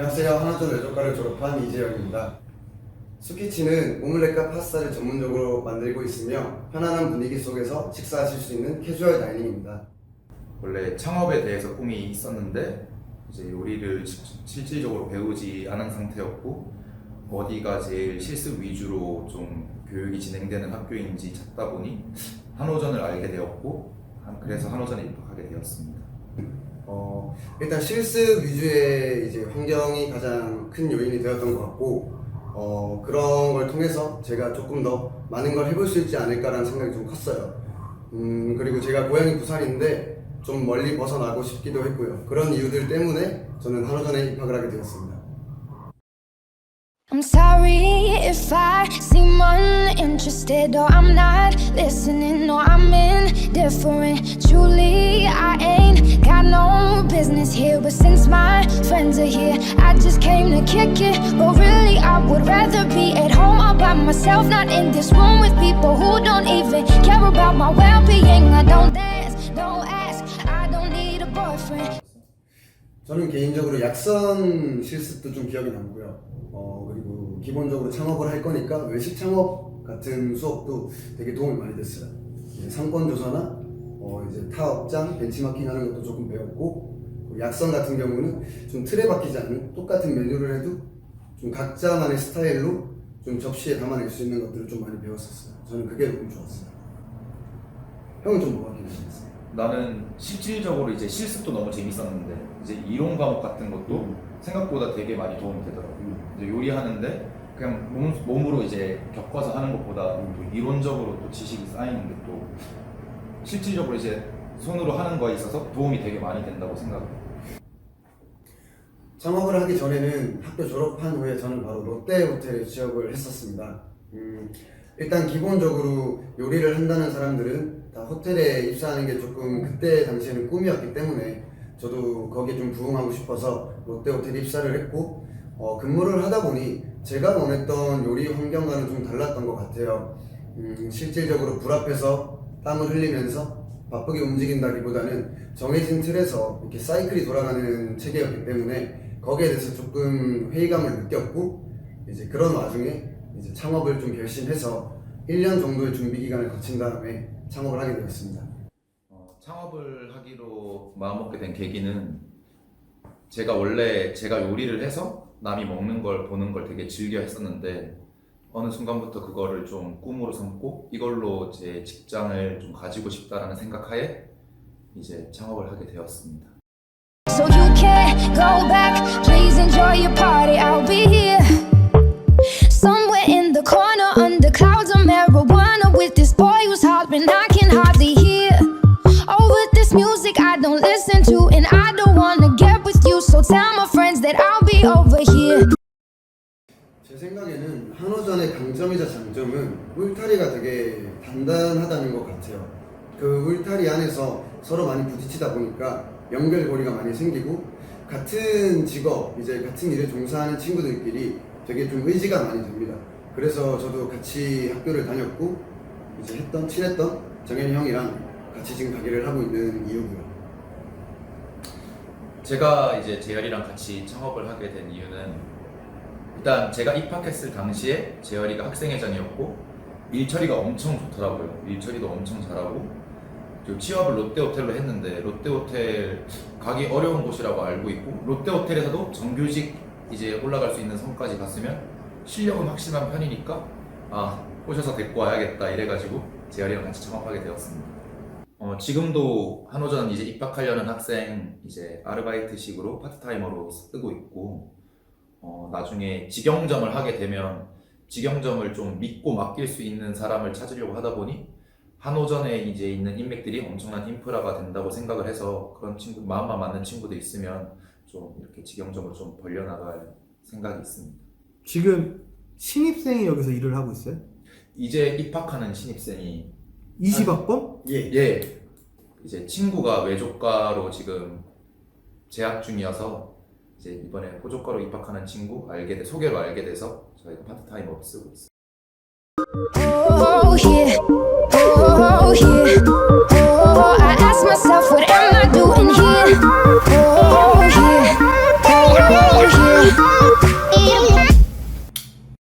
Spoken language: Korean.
안녕하세요. 하나전 외조과를 졸업한 이재영입니다. 수키치는 오믈렛과 파스타를 전문적으로 만들고 있으며 편안한 분위기 속에서 식사하실 수 있는 캐주얼 다이닝입니다. 원래 창업에 대해서 꿈이 있었는데 이제 요리를 시- 실질적으로 배우지 않은 상태였고 어디가 제일 실습 위주로 좀 교육이 진행되는 학교인지 찾다 보니 한호전을 알게 되었고 한- 그래서 한호전에 입학하게 되었습니다. 어, 일단 실습 위주의 이제 환경이 가장 큰 요인이 되었던 것 같고 어, 그런 걸 통해서 제가 조금 더 많은 걸 해볼 수 있지 않을까라는 생각이 좀 컸어요. 음, 그리고 제가 고향이 부산인데 좀 멀리 벗어나고 싶기도 했고요. 그런 이유들 때문에 저는 한호전에 입학을 하게 되었습니다. Uninterested or I'm not listening or I'm indifferent. Truly, I ain't got no business here, but since my friends are here, I just came to kick it. But really, I would rather be at home all by myself, not in this room with people who don't even care about my well being. I don't dance, don't ask, I don't need a boyfriend. 저는 개인적으로 약선 실습도 좀 기억에 남고요. 어, 그리고 기본적으로 창업을 할 거니까 외식 창업 같은 수업도 되게 도움이 많이 됐어요. 상권 조사나 어, 이제 타 업장 벤치마킹 하는 것도 조금 배웠고 약선 같은 경우는 좀 틀에 박히지 않는 똑같은 메뉴를 해도 좀 각자만의 스타일로 좀 접시에 담아낼 수 있는 것들을 좀 많이 배웠었어요. 저는 그게 너무 좋았어요. 형은 좀 뭐가 기억나셨어요? 나는 실질적으로 이제 실습도 너무 재밌었는데 이제 이론 과목 같은 것도 생각보다 되게 많이 도움이 되더라고요. 이제 요리하는데 그냥 몸, 몸으로 이제 겪어서 하는 것보다 또 이론적으로 또 지식이 쌓이는 게 또 실질적으로 이제 손으로 하는 거에 있어서 도움이 되게 많이 된다고 생각해요. 창업을 하기 전에는 학교 졸업한 후에 저는 바로 롯데 호텔에 취업을 했었습니다. 음, 일단 기본적으로 요리를 한다는 사람들은 다 호텔에 입사하는 게 조금 그때 당시에는 꿈이었기 때문에 저도 거기에 좀 부응하고 싶어서 롯데 호텔에 입사를 했고 어, 근무를 하다 보니 제가 원했던 요리 환경과는 좀 달랐던 것 같아요. 음, 실질적으로 불 앞에서 땀을 흘리면서 바쁘게 움직인다기보다는 정해진 틀에서 이렇게 사이클이 돌아가는 체계였기 때문에 거기에 대해서 조금 회의감을 느꼈고 이제 그런 와중에 이제 창업을 좀 결심해서 1년 정도의 준비 기간을 거친 다음에 창업을 하게 되었습니다. 어, 창업을 하기로 마음먹게 된 계기는 제가 원래 제가 요리를 해서 남이 먹는 걸 보는 걸 되게 즐겨 했었는데 어느 순간부터 그거를 좀 꿈으로 삼고 이걸로 제 직장을 좀 가지고 싶다라는 생각하에 이제 창업을 하게 되었습니다. So you can't go back. Please enjoy your party. I'll be here. This music I don't listen to, and I don't wanna get with you. So tell my friends that I'll be over here. 제 생각에는 한호전의 강점이자 장점은 울타리가 되게 단단하다는 것 같아요. 그 울타리 안에서 서로 많이 부딪히다 보니까 연결고리가 많이 생기고 같은 직업, 이제 같은 일을 종사하는 친구들끼리 되게 좀 의지가 많이 됩니다. 그래서 저도 같이 학교를 다녔고 이제 했던 친했던 정현이 형이랑 같이 지금 가게를 하고 있는 이유고요. 제가 이제 재열이랑 같이 창업을 하게 된 이유는 일단 제가 입학했을 당시에 재열이가 학생회장이었고 일처리가 엄청 좋더라고요. 일처리도 엄청 잘하고 취업을 롯데호텔로 했는데 롯데호텔 가기 어려운 곳이라고 알고 있고 롯데호텔에서도 정규직 이제 올라갈 수 있는 선까지 갔으면 실력은 확실한 편이니까 아 꼬셔서 데리고 와야겠다 이래가지고 재열이랑 같이 창업하게 되었습니다. 어, 지금도 한호전 이제 입학하려는 학생 이제 아르바이트식으로 파트타이머로 쓰고 있고 어, 나중에 직영점을 하게 되면 직영점을 좀 믿고 맡길 수 있는 사람을 찾으려고 하다 보니 한오전에 이제 있는 인맥들이 엄청난 인프라가 된다고 생각을 해서 그런 친구 마음만 맞는 친구들 있으면 좀 이렇게 직영점으로 좀 벌려나갈 생각이 있습니다. 지금 신입생이 여기서 일을 하고 있어요? 이제 입학하는 신입생이 20학번? 예. 예 이제 친구가 외조과로 지금 재학 중이어서 이제 이번에 호조과로 입학하는 친구 알게 돼 소개로 알게 돼서 저희가 파트타임으로 쓰고 있어요.